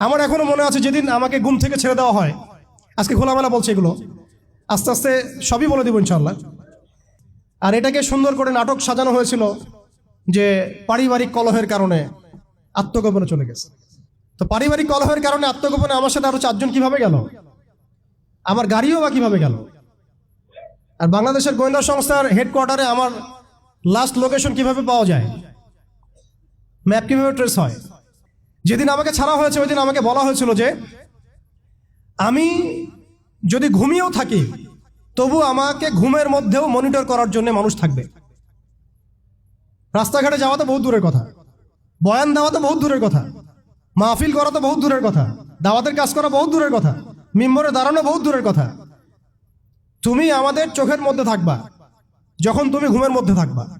আমার এখনও মনে আছে যেদিন আমাকে ঘুম থেকে ছেড়ে দেওয়া হয়। আজকে খোলামেলা বলছে এগুলো। আস্তে আস্তে সবই বলে দেবো ইনশাল্লাহ আর এটাকে সুন্দর করে নাটক সাজানো হয়েছিল যে পারিবারিক কলহের কারণে আত্মগোপনে চলে গেছে। তো পারিবারিক কলহের কারণে আত্মগোপনে আমার সাথে আরও চারজন কীভাবে গেল? আমার গাড়িও বা কীভাবে গেল? আর বাংলাদেশের গোয়েন্দা সংস্থার হেডকোয়ার্টারে আমার লাস্ট লোকেশন কীভাবে পাওয়া যায়? ম্যাপ কীভাবে ট্রেস হয়? যেদিন আমাকে ছাড়া হয়েছে, ওই দিন আমাকে বলা হয়েছিল যে, আমি যদি ঘুমিয়েও থাকি, তবু আমাকে ঘুমের মধ্যেও মনিটর করার জন্য মানুষ থাকবে। রাস্তাঘাটে যাওয়া তো বহুত দূরের কথা। বয়ান দেওয়া তো বহুত দূরের কথা। মাহফিল করা তো বহুত দূরের কথা। দাওয়াতের কাজ করা বহুত দূরের কথা। মিম্বরে দাঁড়ানো বহুত দূরের কথা। তুমি আমাদের চোখের মধ্যে থাকবা। যখন তুমি ঘুমের মধ্যে থাকবা।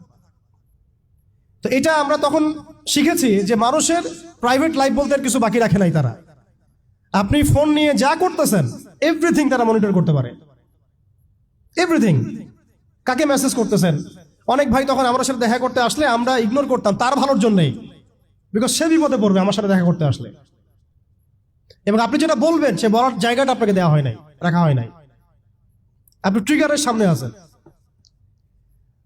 তো এটা আমরা তখন শিখেছি যে মানুষের প্রাইভেট লাইফ বলতে আর কিছু বাকি রাখে নাই তারা। আপনি ফোন নিয়ে যা করতেছেন এভরিথিং তারা মনিটর করতে পারে। এভরিথিং কাকে মেসেজ করতেছেন? অনেক ভাই তখন আমার সাথে দেখা করতে আসলে আমরা ইগনোর করতাম, তার ভালোর জন্যই। বিকজ সে বিপদে পড়বে আমার সাথে দেখা করতে আসলে। এবং আপনি যেটা বলবেন, সে বলার জায়গাটা আপনাকে দেওয়া হয় নাই, রাখা হয় নাই। আপনি ট্রিগারের সামনে আছেন।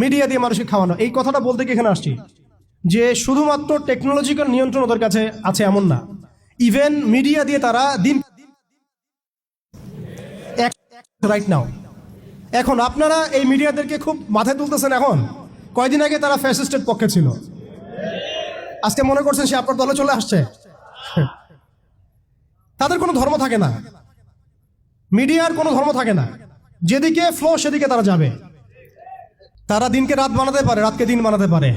মিডিয়া দিয়ে মানুষকে খাওয়ানো। এই কথাটা বলতে কি এখানে আসছি যে শুধুমাত্র টেকনোলজিক্যাল নিয়ন্ত্রণ ওদের কাছে আছে এমন না। ইভেন মিডিয়া দিয়ে তারা দিন রাইট নাও এখন আপনারা এই মিডিয়াদেরকে খুব মাথায় তুলতেছেন এখন। কয়দিন আগে তারা ফ্যাসিস্টের পক্ষে ছিল। আজকে মনে করছেন সে আপনার দলে চলে আসছে। তাদের কোনো ধর্ম থাকে না। মিডিয়ার কোনো ধর্ম থাকে না। যেদিকে ফ্লো সেদিকে তারা যাবে। তারা দিনকে রাত বানাতে পারে, রাতকে দিন বানাতে পারে।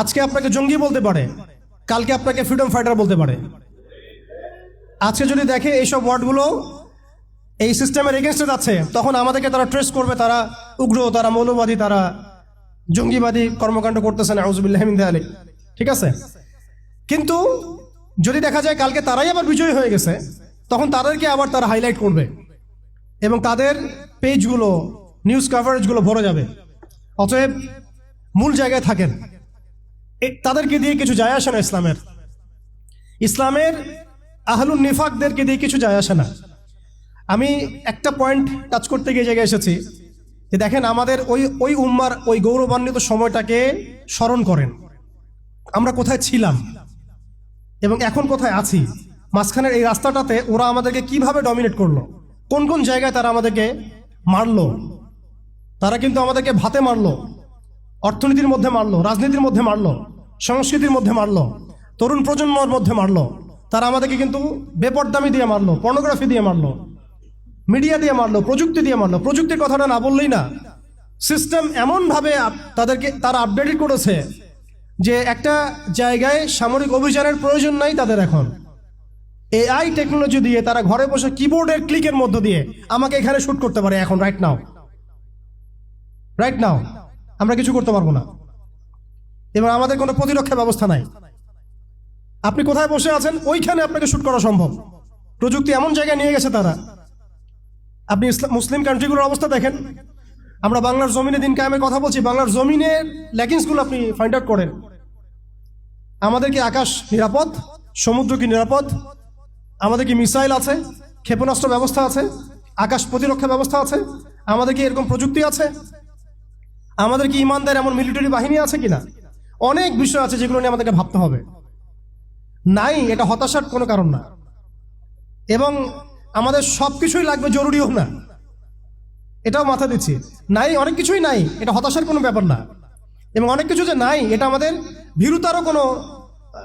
আজকে আপনাকে জঙ্গি বলতে পারে, কালকে আপনাকে ফ্রিডম ফাইটার বলতে পারে। আজকে যদি দেখে এইসব ওয়ার্ডগুলো এই সিস্টেমের এগেনস্টে যাচ্ছে, তখন আমাদেরকে তারা ট্রেস করবে, তারা উগ্র, তারা মৌলবাদী, তারা জঙ্গিবাদী কর্মকাণ্ড করতেছে না আউজবিল্লাহমিন আলী ঠিক আছে? কিন্তু যদি দেখা যায় কালকে তারাই আবার বিজয়ী হয়ে গেছে, তখন তাদেরকে আবার তারা হাইলাইট করবে। এবং তাদের পেজগুলো নিউজ কাভারেজগুলো ভরে যাবে। অতএব মূল জায়গায় থাকেন। তাদেরকে দিয়ে কিছু যায় আসে না ইসলামের। ইসলামের আহলুন নিফাকদেরকে দিয়ে কিছু যায় আসে না। আমি একটা পয়েন্ট টাচ করতে গিয়ে জায়গায় এসেছি যে দেখেন আমাদের ওই ওই উম্মার ওই গৌরবান্বিত সময়টাকে স্মরণ করেন। আমরা কোথায় ছিলাম এবং এখন কোথায় আছি? মাঝখানের এই রাস্তাটাতে ওরা আমাদেরকে কীভাবে ডমিনেট করল? কোন কোন জায়গায় তারা আমাদেরকে মারলো? তারা কিন্তু আমাদেরকে ভাতে মারলো, অর্থনীতির মধ্যে মারলো, রাজনীতির মধ্যে মারলো, সংস্কৃতির মধ্যে মারলো, তরুণ প্রজন্মর মধ্যে মারলো। তারা আমাদেরকে কিন্তু বেপরদামি দিয়ে মারলো পর্নোগ্রাফি দিয়ে মারলো মিডিয়া দিয়ে মারলো, প্রযুক্তি দিয়ে মারলো। প্রযুক্তির কথাটা না বললেই না। সিস্টেম এমনভাবে তাদেরকে তারা আপডেটেড করেছে যে একটা জায়গায় সামরিক অভিযানের প্রয়োজন নাই তাদের এখন। এআই টেকনোলজি দিয়ে তারা ঘরে বসে কিবোর্ডের ক্লিকের মধ্য দিয়ে আমাকে এখানে শুট করতে পারে এখন রাইট নাও রাইট নাও আমরা কিছু করতে পারব না। এবার আমাদের কোনো প্রতিরক্ষা ব্যবস্থা নাই। আপনি কোথায় বসে আছেন? ওইখানে আপনাকে শ্যুট করা সম্ভব। প্রযুক্তি এমন জায়গায় নিয়ে গেছে তারা। আপনি মুসলিম কান্ট্রিগুলোর অবস্থা দেখেন। আমরা বাংলার জমিনে দিন কায়েমের কথা বলছি। বাংলার জমিনের ল্যাকিংসগুলো আপনি ফাইন্ড আউট করেন। আমাদের কি আকাশ নিরাপদ? সমুদ্র কি নিরাপদ? আমাদের কি মিসাইল আছে? ক্ষেপণাস্ত্র ব্যবস্থা আছে? আকাশ প্রতিরক্ষা ব্যবস্থা আছে? আমাদের কি এরকম প্রযুক্তি আছে? আমাদের কি ইমানদার এমন মিলিটারি বাহিনী আছে কিনা? অনেক বিষয় আছে যেগুলো নিয়ে আমাদেরকে ভাবতে হবে। নাই, এটা হতাশার কোনো কারণ না। এবং আমাদের সব কিছুই লাগবে জরুরিও না। এটাও মাথা দিচ্ছি। নাই, অনেক কিছুই নাই, এটা হতাশার কোনো ব্যাপার না। এবং অনেক কিছু যে নাই, এটা আমাদের ভীরুতারও কোনো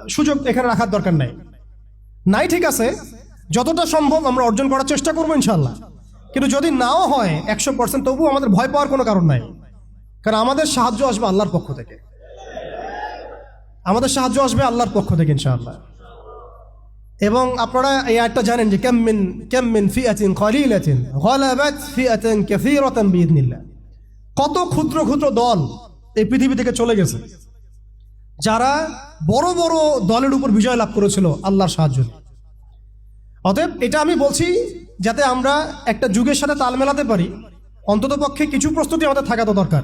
সুযোগ এখানে রাখার দরকার নাই। নাই ঠিক আছে, যতটা সম্ভব আমরা অর্জন করার চেষ্টা করব ইনশাল্লাহ কিন্তু যদি নাও হয় একশো পার্সেন্ট তবুও আমাদের ভয় পাওয়ার কোনো কারণ নাই। কারণ আমাদের সাহায্য আসবে আল্লাহর পক্ষ থেকে। আমাদের সাহায্য আসবে আল্লাহর পক্ষ থেকে, ইনশাআল্লাহ। এবং আপনারা এই আয়টা জানেন যে কেমমিন কেমমিন ফিয়াতিন খলিলাতিন গলাবাত ফিয়াতিন কাসীরাতান বিইذنিল্লাহ কত ক্ষুদ্র ক্ষুদ্র দল এই পৃথিবী থেকে চলে গেছে, যারা বড় বড় দলের উপর বিজয় লাভ করেছিল আল্লাহর সাহায্য অতএব এটা আমি বলছি যাতে আমরা একটা যুগের সাথে তাল মেলাতে পারি। অন্তত পক্ষে কিছু প্রস্তুতি আমাদের থাকা তো দরকার।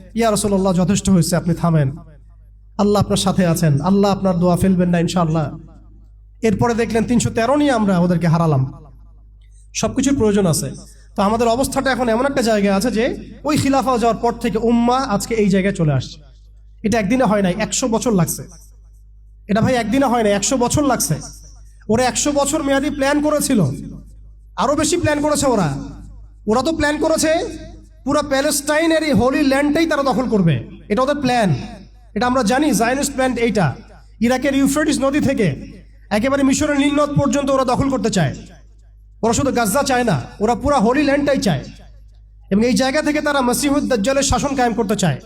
ইয়া রসল্লাহ যথেষ্ট হয়েছে, আপনি থামেন। আল্লাহ আপনার সাথে আছেন। আল্লাহ আপনার দোয়া ফেলবেন না, ইনশাআল্লাহ। এরপরে দেখলেন তিনশো তেরো নিয়ে আমরা ওদেরকে হারালাম। সবকিছুর প্রয়োজন আছে। তো আমাদের অবস্থাটা এখন এমন একটা জায়গায় আছে যে, ওই খিলাফা যাওয়ার পর থেকে উম্মা আজকে এই জায়গায় চলে আসছে। এটা একদিনে হয় নাই, একশো বছর লাগছে। এটা ভাই একদিনে হয় না একশো বছর লাগছে। ওরা একশো বছর মেয়াদি প্ল্যান করেছিল। আরও বেশি প্ল্যান করেছে ওরা। ওরা তো প্ল্যান করেছে পুরো প্যালেস্টাইনের এই হোলি ল্যান্ডটাই তারা দখল করবে। এটা ওদের প্ল্যান এটা আমরা জানি জায়নিস্ট প্ল্যান এইটা। ইরাকের ইউফ্রেটিস নদী থেকে একেবারে মিশরের নীলনদ পর্যন্ত ওরা দখল করতে চায়। ওরা শুধু গাজা চায় না, ওরা পুরো হোলি ল্যান্ডটাই চায়। এবং এই জায়গা থেকে তারা মসিহুদ দাজ্জালের শাসন কায়েম করতে চায়।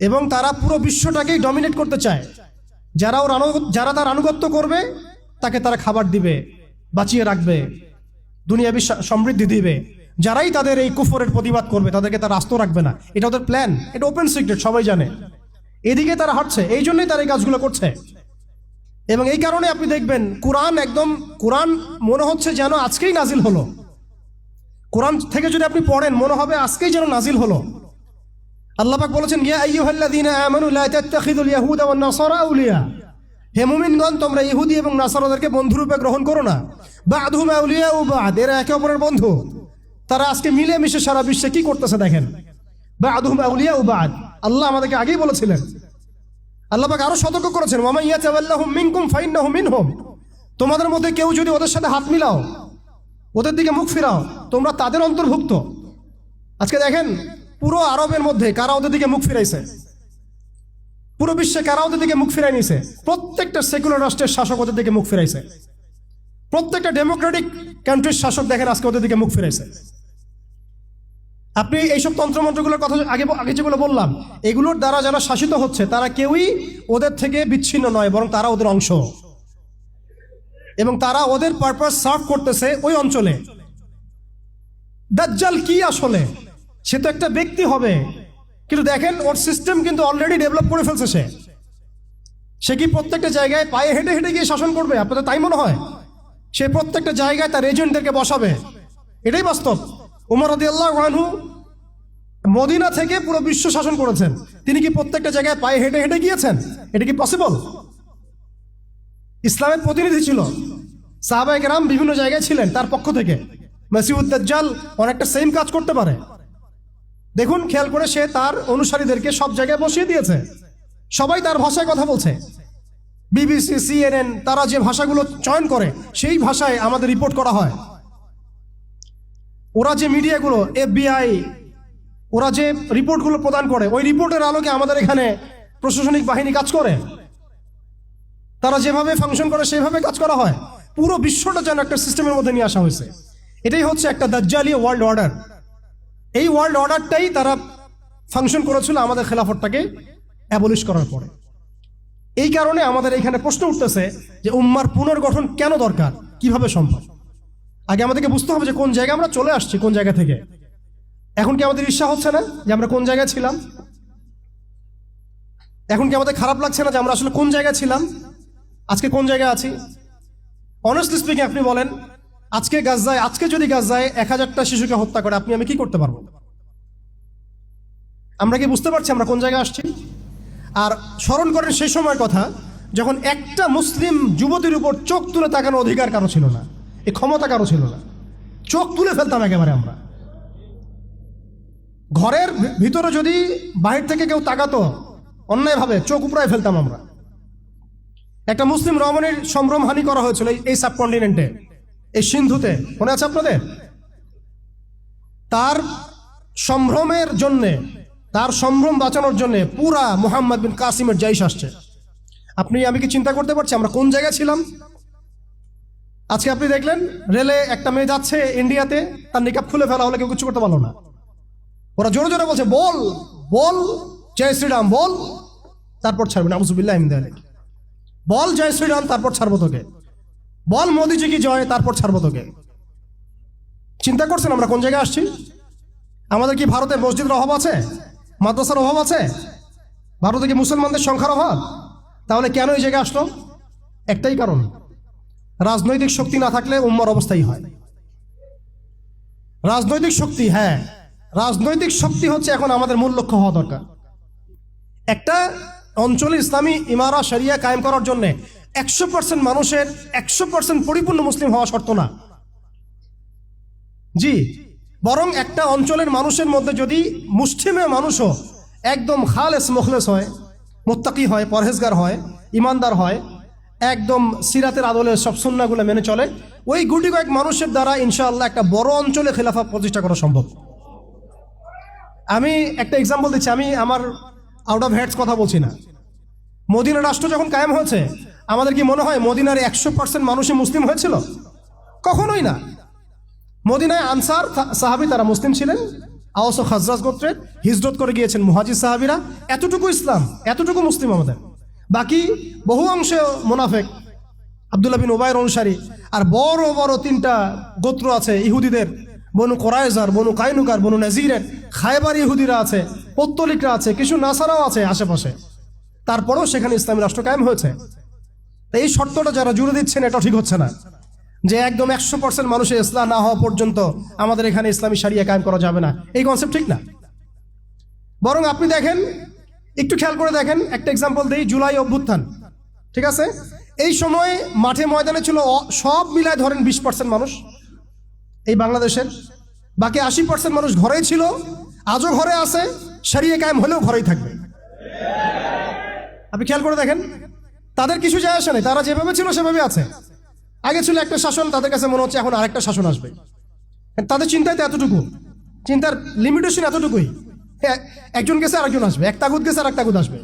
এবং তারা পুরো বিশ্বটাকেই ডমিনেট করতে চায়। যারা ওর যারা তার আনুগত্য করবে, তাকে তারা খাবার দিবে, বাঁচিয়ে রাখবে, দুনিয়াবি সমৃদ্ধি দিবে। যারাই তাদের এই কুফরের প্রতিবাদ করবে, তাদেরকে তারা আস্ত রাখবে না। এটা ওদের প্ল্যান এটা ওপেন সিক্রেট সবাই জানে। এদিকে তারা হাঁটছে, এই জন্যই তারা এই কাজগুলো করছে। এবং এই কারণে আপনি দেখবেন, কোরআন একদম, কোরআন মনে হচ্ছে যেন আজকেই নাজিল হলো। কোরআন থেকে যদি আপনি পড়েন, মনে হবে আজকেই যেন নাজিল হলো। আল্লাহ পাক বলেছেন, ইয়া আইয়ুহাল্লাযীনা তোমরা ইহুদি এবং নাসারাদেরকে বন্ধুরূপে গ্রহণ করো না। বাদহুম আউলিয়া ও বাদ, এরা একে অপরের বন্ধু। তারা আজকে মিলে মিশে সারা বিশ্বে কি করতেছে দেখেন? আল্লাহ আমাদেরকে আগেই বলেছিলেন। আল্লাহ আরও সতর্ক করেছেন তোমাদের মধ্যে কেউ যদি ওদের সাথে হাত মিলাও, ওদের দিকে মুখ ফিরাও, তোমরা তাদের অন্তর্ভুক্ত। আজকে দেখেন, পুরো আরবের মধ্যে কারা ওদের দিকে মুখ ফিরাইছে? পুরো বিশ্বে কারা ওদের দিকে মুখ ফিরাই নিছে? প্রত্যেকটা সেকুলার রাষ্ট্রের শাসক ওদের দিকে মুখ ফিরাইছে। প্রত্যেকটা ডেমোক্রেটিক কান্ট্রির শাসক দেখেন আজকে ওদের দিকে মুখ ফিরাইছে। আপনি এইসব তন্ত্রমন্ত্রগুলোর কথা আগে আগে যেগুলো বললাম, এগুলোর দ্বারা যারা শাসিত হচ্ছে, তারা কেউই ওদের থেকে বিচ্ছিন্ন নয়, বরং তারা ওদের অংশ। এবং তারা ওদের পারপাস সার্ভ করতেছে ওই অঞ্চলে। দাজ্জাল কি আসলে? সে তো একটা ব্যক্তি হবে। কিন্তু দেখেন, ওর সিস্টেম কিন্তু অলরেডি ডেভেলপ করে ফেলছে সে। সে কি প্রত্যেকটা জায়গায় পায়ে হেঁটে হেঁটে গিয়ে শাসন করবে? আপনাদের তাই মনে হয়? সে প্রত্যেকটা জায়গায় তার এজেন্টদেরকে বসাবে। এটাই বাস্তব। উমর রদি আনহু মদিনা থেকে পুরো বিশ্ব শাসন করেছেন। তিনি কি প্রত্যেকটা জায়গায় পায়ে হেঁটে হেঁটে গিয়েছেন? এটা কি পসিবল ইসলামের প্রতিনিধি ছিল। সাহাবায়ে কেরাম বিভিন্ন জায়গায় ছিলেন তার পক্ষ থেকে। মাসিউদ দাজ্জাল অনেকটা সেম কাজ করতে পারে। দেখুন, খেয়াল করে সে তার অনুসারীদেরকে সব জায়গায় বসিয়ে দিয়েছে। সবাই তার ভাষায় কথা বলছে। বিবিসি, সিএনএন, তারা যে ভাষাগুলো চয়ন করে, সেই ভাষায় আমাদের রিপোর্ট করা হয়। ওরা যে মিডিয়াগুলো, এফবিআই, ওরা যে রিপোর্টগুলো প্রদান করে, ওই রিপোর্টের আলোকে আমাদের এখানে প্রশাসনিক বাহিনী কাজ করে। তারা যেভাবে ফাংশন করে, সেভাবে কাজ করা হয়। পুরো বিশ্বটা যেন একটা সিস্টেমের মধ্যে নিয়ে আসা হয়েছে। এটাই হচ্ছে একটা দাজ্জালি ওয়ার্ল্ড অর্ডার এই ওয়ার্ল্ড অর্ডারটাই তারা ফাংশন করেছিল আমাদের খেলাফতটাকে অ্যাবলিশ করার পরে। এই কারণে আমাদের এখানে প্রশ্ন উঠতেছে যে উম্মার পুনর্গঠন কেন দরকার? কীভাবে সম্ভব? আগে আমাদেরকে বুঝতে হবে যে কোন জায়গায় আমরা চলে আসছি, কোন জায়গা থেকে। এখন কি আমাদের ঈর্ষা হচ্ছে না যে আমরা কোন জায়গায় ছিলাম? এখন কি আমাদের খারাপ লাগছে না যে আমরা আসলে কোন জায়গায় ছিলাম? আজকে কোন জায়গায় আছি? অনেস্টলি স্পিকিং আপনি বলেন, আজকে গাজায় আজকে যদি গাজায় এক হাজারটা শিশুকে হত্যা করে, আপনি আমি কি করতে পারব? আমরা কি বুঝতে পারছি আমরা কোন জায়গায় আসছি? আর স্মরণ করেন সেই সময়ের কথা, যখন একটা মুসলিম যুবতীর উপর চোখ তুলে তাকানোর অধিকার কারও ছিল না। এই ক্ষমতা কারও ছিল না। চোখ তুলে ফেলতাম একেবারে আমরা। ঘরের ভিতরে যদি বাহির থেকে কেউ তাকাতো, অন্যায়ভাবে চোখ উপড়ায় ফেলতাম আমরা। একটা মুসলিম রমণীর সম্ভ্রম হানি করা হয়েছিল এই সাবকন্টিনেন্টে, এই সিন্ধুতে। মনে আছে আপনাদের? তার সম্ভ্রমের জন্যে, তার সম্ভ্রম বাঁচানোর জন্যে পুরা মোহাম্মদ বিন কাসিমের জাইশ আসছে। আপনি, আমি কি চিন্তা করতে পারছি আমরা কোন জায়গায় ছিলাম? আজকে আপনি দেখলেন, রেলে একটা মেয়ে যাচ্ছে ইন্ডিয়াতে, তার নিকাপ খুলে ফেলা হলে কেউ কিছু করতে পারল না। ওরা জোরে জোরে বলছে, বল বল, জয় শ্রীরাম, বল। তারপর ছাড়বে ছাড়বেন আবুজুবিল্লাহ বল, জয় শ্রীরাম, তারপর ছাড়বো তোকে। বল, মোদিজি কি জয়, তারপর ছাড়বো তোকে। চিন্তা করছেন আমরা কোন জায়গায় আসছি? আমাদের কি ভারতে মসজিদের অভাব আছে? মাদ্রাসার অভাব আছে? ভারতে কি মুসলমানদের সংখ্যার অভাব? তাহলে কেন এই জায়গায় আসলো? একটাই কারণ। রাজনৈতিক শক্তি না থাকলে উম্মার অবস্থাই হয়। রাজনৈতিক শক্তি হ্যাঁ। রাজনৈতিক শক্তি হচ্ছে এখন আমাদের মূল লক্ষ্য হওয়া দরকার। একটা অঞ্চলে ইসলামী ইমারা, শরিয়া কায়েম করার জন্য একশো পার্সেন্ট মানুষের একশো পার্সেন্ট পরিপূর্ণ মুসলিম হওয়া শর্ত না। জি, বরং একটা অঞ্চলের মানুষের মধ্যে যদি মুসলিমে মানুষও একদম খালেস, মুখলেস হয়, মোত্তাকি হয়, পরহেজগার হয়, ইমানদার হয় একদম সিরাতের আদলে সব সুন্নাগুলো মেনে চলে। ওই গুটি কয়েক মানুষের দ্বারা ইনশাআল্লাহ একটা বড় অঞ্চলে খেলাফা প্রতিষ্ঠা করা সম্ভব। আমি একটা এক্সাম্পল দিচ্ছি, আমি আমার আউট অফ হেডস কথা বলছি না। মদিনা রাষ্ট্র যখন কায়েম হয়েছে, আমাদের কি মনে হয় মদিনার একশো পার্সেন্ট মানুষই মুসলিম হয়েছিল? কখনোই না। মদিনায় আনসার সাহাবি তারা মুসলিম ছিলেন। আওস ও খাজরাজ গোত্রের হিজরত করে গিয়েছেন মুহাজির সাহাবিরা। এতটুকু ইসলাম, এতটুকু মুসলিম আমাদের। বাকি বহু অংশে মোনাফেক। আবদুল্লাহ বিন ওবায়ের অনুসারী। আর বড় বড় তিনটা গোত্র আছে ইহুদিদের। বনু কোরাইজার, বনু কাইনুকার, বনু নাজিরের। খায়বার ইহুদিরা আছে, পত্তলিকরা আছে, কিছু নাসারাও আছে আশেপাশে। তারপরেও সেখানে ইসলামী রাষ্ট্র কায়েম হয়েছে। এই শর্তটা যারা জুড়ে দিচ্ছেন, এটা ঠিক হচ্ছে না। যে একদম একশো পার্সেন্ট মানুষের ইসলাম না হওয়া পর্যন্ত আমাদের এখানে ইসলামী সারিয়া কায়েম করা যাবে না। এই কনসেপ্ট ঠিক না। বরং আপনি দেখেন একটু খেয়াল করে দেখেন, একটা এক্সাম্পল দিই, জুলাই অভ্যুত্থান, ঠিক আছে? এই সময় মাঠে ময়দানে ছিল সব মিলায় ধরেন বিশ পার্সেন্ট মানুষ, এই বাংলাদেশের। বাকি আশি পার্সেন্ট মানুষ ঘরেই ছিল, আজও ঘরে আছে সারিয়ে কায়েম হলেও ঘরেই থাকবে। আপনি খেয়াল করে দেখেন, তাদের কিছু যায় আসে নাই, তারা যেভাবে ছিল সেভাবে আছে। আগে ছিল একটা শাসন, তাদের কাছে মনে হচ্ছে এখন আরেকটা শাসন আসবে। তাদের চিন্তায় তো এতটুকু, চিন্তার লিমিটেশন এতটুকুই। একজন গেছে, আরেকজন আসবে। এক তাগুদ গেছে আর এক তাগুদ আসবে।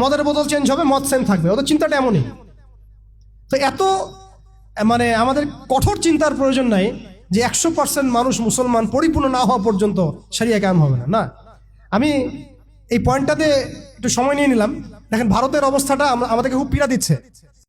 মদের বোতল চেঞ্জ হবে, মদ সেম থাকবে। ওদের চিন্তাটা এমনই। তো এত মানে আমাদের কঠোর চিন্তার প্রয়োজন নাই যে একশো পার্সেন্ট মানুষ মুসলমান পরিপূর্ণ না হওয়া পর্যন্ত সারিয়া কাম হবে না না। আমি এই পয়েন্টটাতে একটু সময় নিয়ে নিলাম। দেখেন, ভারতের অবস্থাটা আমাদেরকে খুব পীড়া দিচ্ছে।